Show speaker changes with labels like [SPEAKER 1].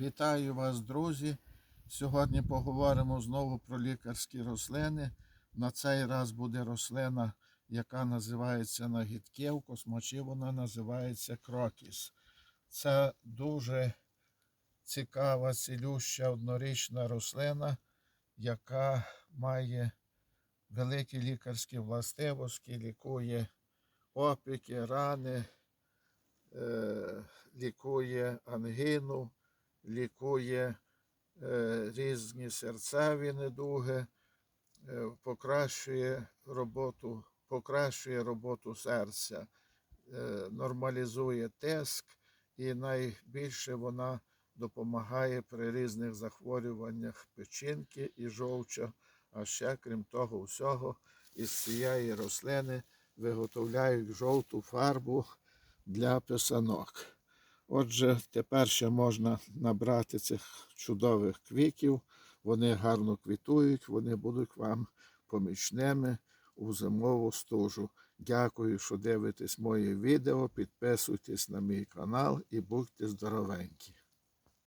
[SPEAKER 1] Вітаю вас, друзі. Сьогодні поговоримо знову про лікарські рослини. На цей раз буде рослина, яка називається нагідки. В вона називається крокіс. Це дуже цікава, цілюща однорічна рослина, яка має великі лікарські властивості, лікує опіки, рани, е, лікує ангіну, лікує е, різні серцеві недуги, е, покращує роботу, покращує роботу серця, е, нормалізує тиск і найбільше вона допомагає при різних захворюваннях печінки і жовча. А ще, крім того всього, із цієї рослини виготовляють жовту фарбу для писанок. Отже, тепер ще можна набрати цих чудових квітів. Вони гарно квітують, вони будуть вам помічними у зимову стужу. Дякую, що дивитесь моє відео. Підписуйтесь на мій канал і будьте здоровенькі.